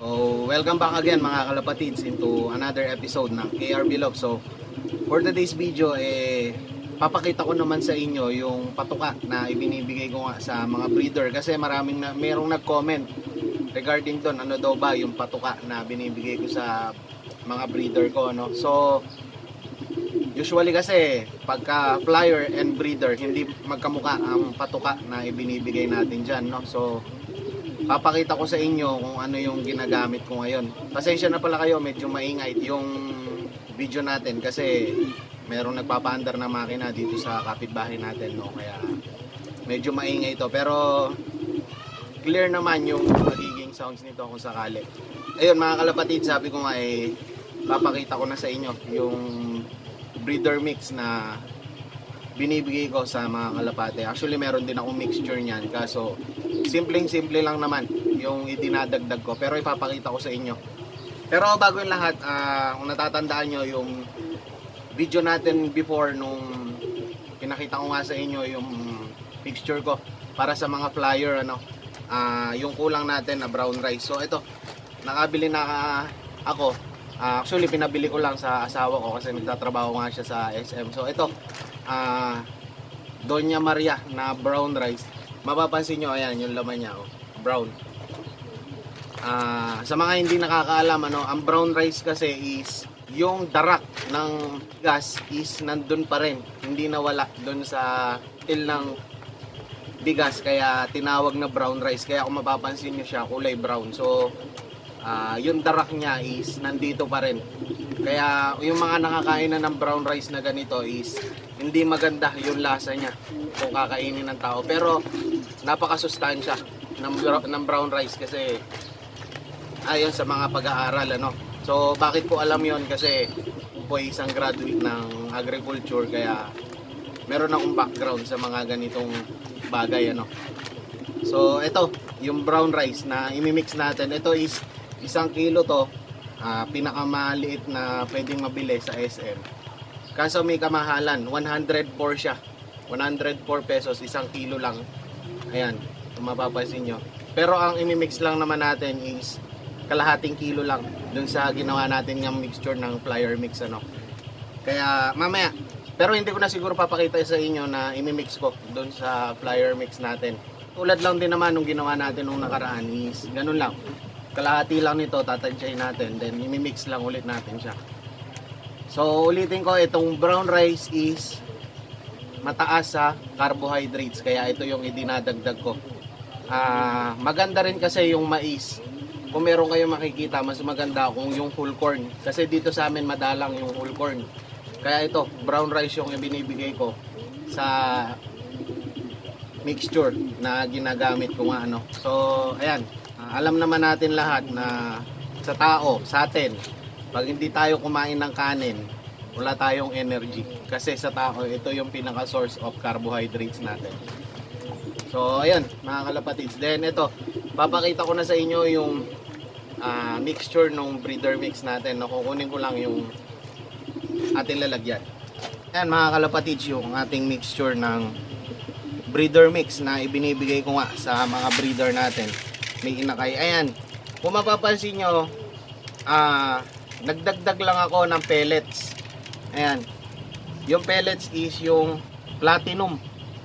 welcome back again mga kalapatids into another episode ng KRB Love. So, for today's video, eh, papakita ko naman sa inyo yung patuka na ibinibigay ko nga sa mga breeder kasi maraming na, merong nag-comment regarding doon ano daw ba yung patuka na binibigay ko sa mga breeder ko no. So, usually kasi pagka flyer and breeder hindi magkamuka ang patuka na ibinibigay natin diyan no. So, papakita ko sa inyo kung ano yung ginagamit ko ngayon. Pasensya na pala kayo, medyo maingay yung video natin kasi merong nagpapaandar na makina dito sa kapitbahay natin, no? Kaya medyo maingay ito. Pero clear naman yung magiging sounds nito kung sakali. Ayun mga kalapatid, sabi ko nga eh, papakita ko na sa inyo yung breeder mix na binibigay ko sa mga kalapate. Actually, meron din akong mixture niyan. Kaso, simpleng-simple lang naman yung idinadagdag ko. Pero ipapakita ko sa inyo. Pero bago yung lahat, ah, kung natatandaan nyo yung video natin before nung pinakita ko nga sa inyo yung picture ko para sa mga flyer ano ah, yung kulang natin na brown rice so ito nakabili na ako Ah, actually pinabili ko lang sa asawa ko kasi nagtatrabaho nga siya sa SM so ito ah Doña Maria na brown rice mapapansin nyo ayan yung laman niya oh, brown Ah, sa mga hindi nakakaalam ano, ang brown rice kasi is yung darak ng gas is nandun pa rin. Hindi nawala doon sa til ng bigas kaya tinawag na brown rice. Kaya kung mapapansin niyo siya kulay brown. So ah, yung darak niya is nandito pa rin. Kaya yung mga nakakain na ng brown rice na ganito is hindi maganda yung lasa niya kung kakainin ng tao. Pero napakasustansya ng, ng brown rice kasi ayon sa mga pag-aaral ano. So bakit ko alam 'yon kasi po isang graduate ng agriculture kaya meron akong background sa mga ganitong bagay ano. So ito, yung brown rice na imimix natin. Ito is isang kilo to. Ah, pinakamaliit na pwedeng mabili sa SM. Kaso may kamahalan, 104 siya. 104 pesos, isang kilo lang. Ayan, kung mapapansin nyo. Pero ang imimix lang naman natin is kalahating kilo lang dun sa ginawa natin yung mixture ng flyer mix ano. Kaya mamaya, pero hindi ko na siguro papakita sa inyo na imimix ko dun sa flyer mix natin. Tulad lang din naman nung ginawa natin nung nakaraan is ganun lang. Kalahati lang nito, tatansyahin natin, then imimix lang ulit natin siya. So ulitin ko, itong brown rice is mataas sa carbohydrates, kaya ito yung idinadagdag ko. Ah, maganda rin kasi yung mais. Kung meron kayong makikita, mas maganda kung yung whole corn. Kasi dito sa amin madalang yung whole corn. Kaya ito, brown rice yung ibinibigay ko sa mixture na ginagamit ko nga ano. So, ayan. Ah, alam naman natin lahat na sa tao, sa atin, pag hindi tayo kumain ng kanin, wala tayong energy. Kasi sa tao, ito yung pinaka source of carbohydrates natin. So, ayan, mga kalapatids. Then, ito, papakita ko na sa inyo yung ah, mixture ng breeder mix natin. Nakukunin ko lang yung ating lalagyan. Ayan, mga kalapatids, yung ating mixture ng breeder mix na ibinibigay ko nga sa mga breeder natin. May inakay. Ayan, kung mapapansin nyo, ah, nagdagdag lang ako ng pellets. Ayan, yung pellets is yung platinum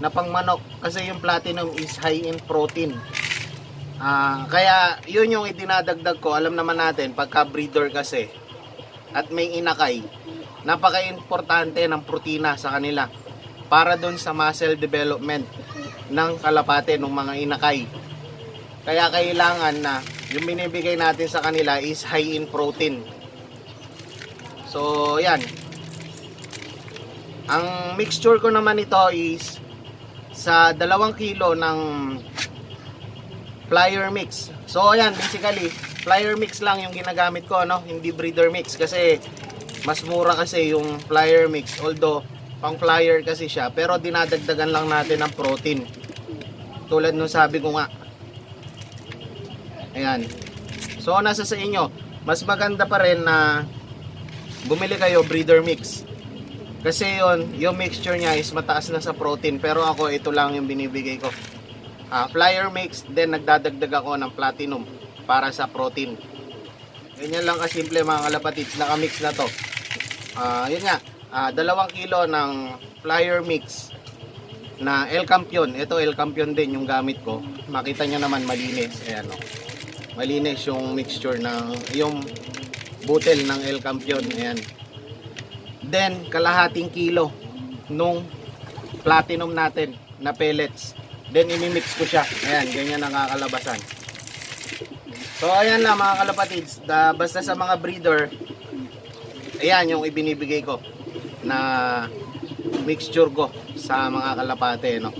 na pangmanok kasi yung platinum is high in protein. Ah, kaya yun yung idinadagdag ko. Alam naman natin pagka breeder kasi at may inakay, napaka-importante ng protina sa kanila para doon sa muscle development ng kalapate ng mga inakay. Kaya kailangan na yung binibigay natin sa kanila is high in protein. So, yan. Ang mixture ko naman ito is sa dalawang kilo ng flyer mix. So ayan, basically, flyer mix lang yung ginagamit ko, no? Hindi breeder mix kasi mas mura kasi yung flyer mix. Although, pang flyer kasi siya, pero dinadagdagan lang natin ng protein. Tulad nung sabi ko nga. Ayan. So nasa sa inyo, mas maganda pa rin na bumili kayo breeder mix. Kasi yon yung mixture niya is mataas na sa protein pero ako ito lang yung binibigay ko. Ah, flyer mix then nagdadagdag ako ng platinum para sa protein. Ganyan lang kasimple mga kalapatids, nakamix na to. Ah, yun nga, ah, dalawang kilo ng flyer mix na El Campion. Ito El Campion din yung gamit ko. Makita nyo naman malinis. Ayan o. Malinis yung mixture ng yung butel ng El Campion. Ayan. Then, kalahating kilo nung platinum natin na pellets. Then, imimix ko siya. Ayan, ganyan ang kakalabasan. So, ayan lang mga kalapatids. Da, basta sa mga breeder, ayan yung ibinibigay ko na mixture ko sa mga kalapate. No?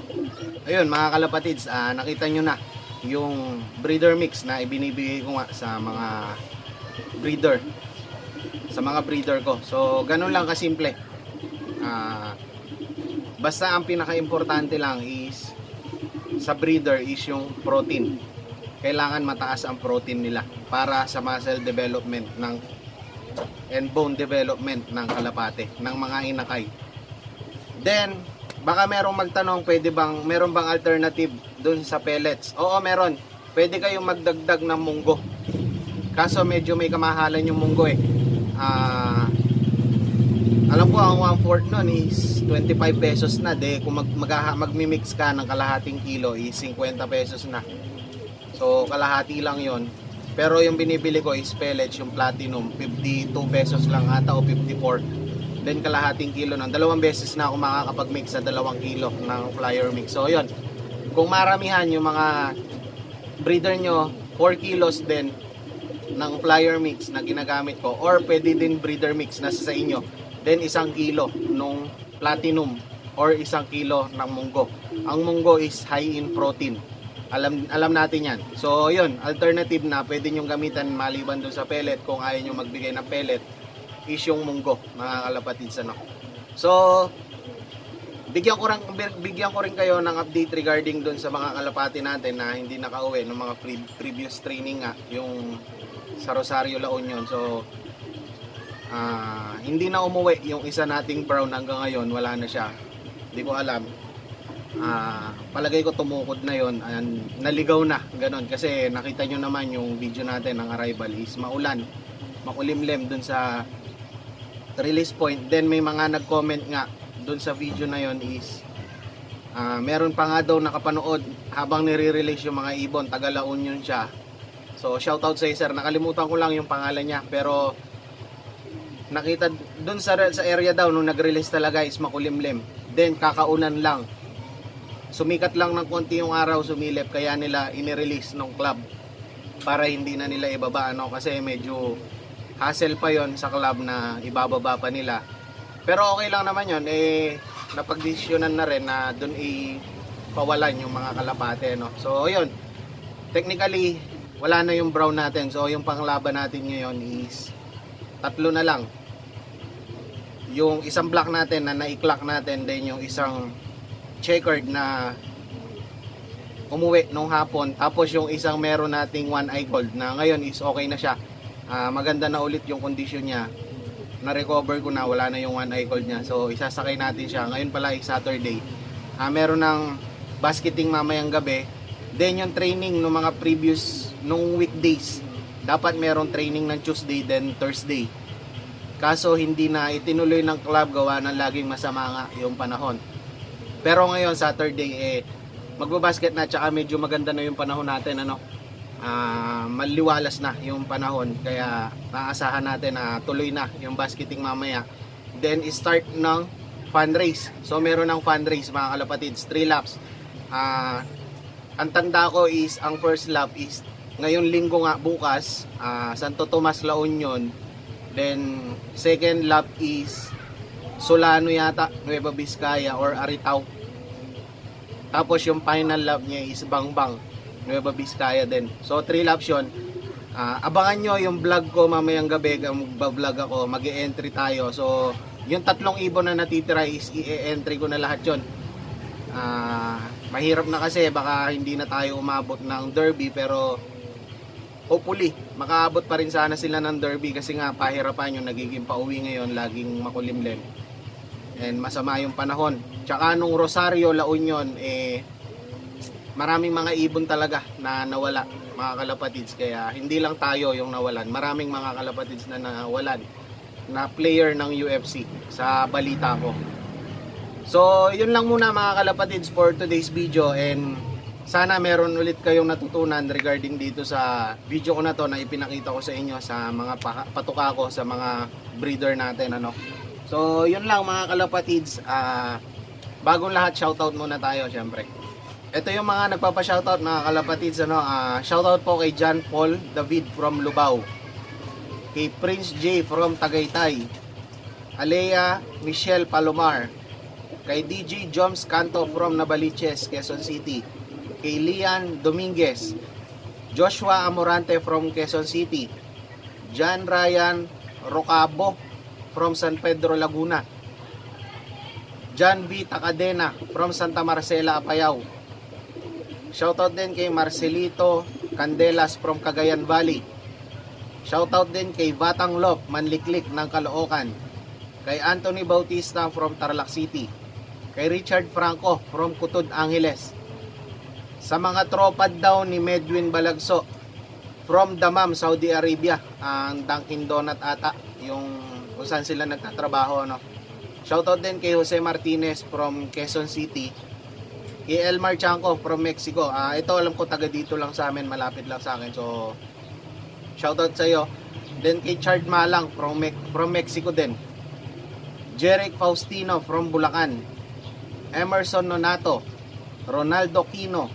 Ayun, mga kalapatids, ah, nakita nyo na yung breeder mix na ibinibigay ko nga sa mga breeder sa mga breeder ko. So, ganun lang kasimple. Ah, basta ang pinaka-importante lang is sa breeder is yung protein. Kailangan mataas ang protein nila para sa muscle development ng and bone development ng kalapate, ng mga inakay. Then, baka merong magtanong, pwede bang, meron bang alternative dun sa pellets? Oo, meron. Pwede kayong magdagdag ng munggo. Kaso medyo may kamahalan yung munggo eh. Ah, alam ko ang 1 fourth nun is 25 pesos na. De, kung mag, mag, magmimix ka ng kalahating kilo is 50 pesos na. So, kalahati lang yon Pero yung binibili ko is pellets, yung platinum, 52 pesos lang ata o 54. Then kalahating kilo ng dalawang beses na ako makakapag-mix sa dalawang kilo ng flyer mix. So, yun. Kung maramihan yung mga breeder nyo, 4 kilos din ng flyer mix na ginagamit ko. Or pwede din breeder mix na sa inyo. Then isang kilo nung platinum or isang kilo ng munggo. Ang munggo is high in protein. Alam alam natin yan. So yun. Alternative na pwede nyong gamitan maliban dun sa pellet kung ayaw nyo magbigay ng pellet is yung munggo mga kalapatids ano so bigyan ko rin bigyan ko rin kayo ng update regarding doon sa mga kalapati natin na hindi nakauwi ng mga pre- previous training nga yung sa Rosario La Union. So ah, hindi na umuwi yung isa nating brown hanggang ngayon, wala na siya. Hindi ko alam. Ah, palagay ko tumukod na yon and naligaw na ganon kasi nakita nyo naman yung video natin ng arrival is maulan makulimlim dun sa release point. Then may mga nag-comment nga dun sa video na yon is ah, meron pa nga daw nakapanood habang nire-release yung mga ibon. Taga La Union siya. So shoutout sa sir. Nakalimutan ko lang yung pangalan niya pero nakita dun sa, sa area daw nung nag-release talaga is makulimlim. Then kakaunan lang. Sumikat lang ng konti yung araw sumilip kaya nila inirelease ng club para hindi na nila ibaba ano? Kasi medyo hassle pa yon sa club na ibababa pa nila. Pero okay lang naman yon eh napagdesisyonan na rin na doon i pawalan yung mga kalapate no? So yun. Technically wala na yung brown natin. So yung panglaban natin ngayon is tatlo na lang. Yung isang black natin na na-clock natin then yung isang checkered na umuwi nung hapon. Tapos yung isang meron nating one eye gold na ngayon is okay na siya Ah, maganda na ulit yung condition niya. Na recover ko na wala na yung one eye gold niya. So isasakay natin siya. Ngayon pala ay Saturday. Ah, meron ng basketing mamayang gabi. Then yung training ng mga previous nung weekdays. Dapat meron training ng Tuesday then Thursday. Kaso hindi na itinuloy ng club. Gawa ng laging masama nga yung panahon. Pero ngayon Saturday eh magbabasket na. Tsaka medyo maganda na yung panahon natin ano. Ah, maliwalas na yung panahon kaya naasahan natin na tuloy na yung basketing mamaya. Then start ng fun race. So meron ng fun race mga kalapatids, 3 laps. Ah, ang tanda ko is ang first lap is ngayon linggo nga bukas, ah, Santo Tomas La Union. Then second lap is Solano yata, Nueva Vizcaya or Aritao. Tapos yung final lap niya is Bangbang, Nueva Vizcaya din. So 3 laps yun. Ah, abangan nyo yung vlog ko mamayang gabi, magbablog ako, mag entry tayo. So yung tatlong ibon na natitira is i-entry ko na lahat yon. Ah, mahirap na kasi baka hindi na tayo umabot ng derby pero hopefully makaabot pa rin sana sila ng derby kasi nga pahirapan yung nagiging pauwi ngayon laging makulimlim and masama yung panahon tsaka nung Rosario La Union eh maraming mga ibon talaga na nawala mga kalapatids. Kaya hindi lang tayo yung nawalan. Maraming mga kalapatids na nawalan na player ng UFC sa balita ko. So yun lang muna mga kalapatids for today's video. And sana meron ulit kayong natutunan regarding dito sa video ko na to na ipinakita ko sa inyo sa mga pa- patuka ko sa mga breeder natin ano. So yun lang mga kalapatids. Ah bagong lahat shoutout muna tayo syempre ito yung mga nagpapa-shoutout mga kalapatids ano, ah shoutout po kay John Paul David from Lubao. Kay Prince J from Tagaytay. Alea Michelle Palomar. Kay DJ Joms Canto from Nabaliches, Quezon City. Kay Lian Dominguez. Joshua Amorante from Quezon City. John Ryan Rocabo from San Pedro Laguna. John V. Takadena from Santa Marcela, Apayao. Shoutout din kay Marcelito Candelas from Cagayan Valley. Shoutout din kay Batang Lop Manliklik ng Caloocan. Kay Anthony Bautista from Tarlac City. Kay Richard Franco from Kutod Angeles. Sa mga tropad daw ni Medwin Balagso from Damam, Saudi Arabia. Ang Dunkin Donut ata yung kung saan sila nagtatrabaho no. Shoutout din kay Jose Martinez from Quezon City kay Elmar Chanco from Mexico. Ah, ito alam ko taga dito lang sa amin, malapit lang sa akin. So shoutout sa iyo. Then kay Chard Malang from Me- from Mexico din. Jeric Faustino from Bulacan. Emerson Nonato, Ronaldo Quino,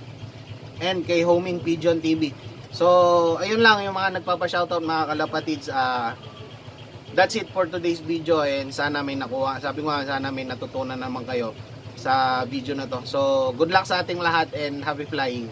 and kay Homing Pigeon TV. So, ayun lang yung mga nagpapa-shoutout mga kalapatids. Ah, that's it for today's video and sana may nakuha. Sabi ko nga, sana may natutunan naman kayo sa video na to. So, good luck sa ating lahat and happy flying.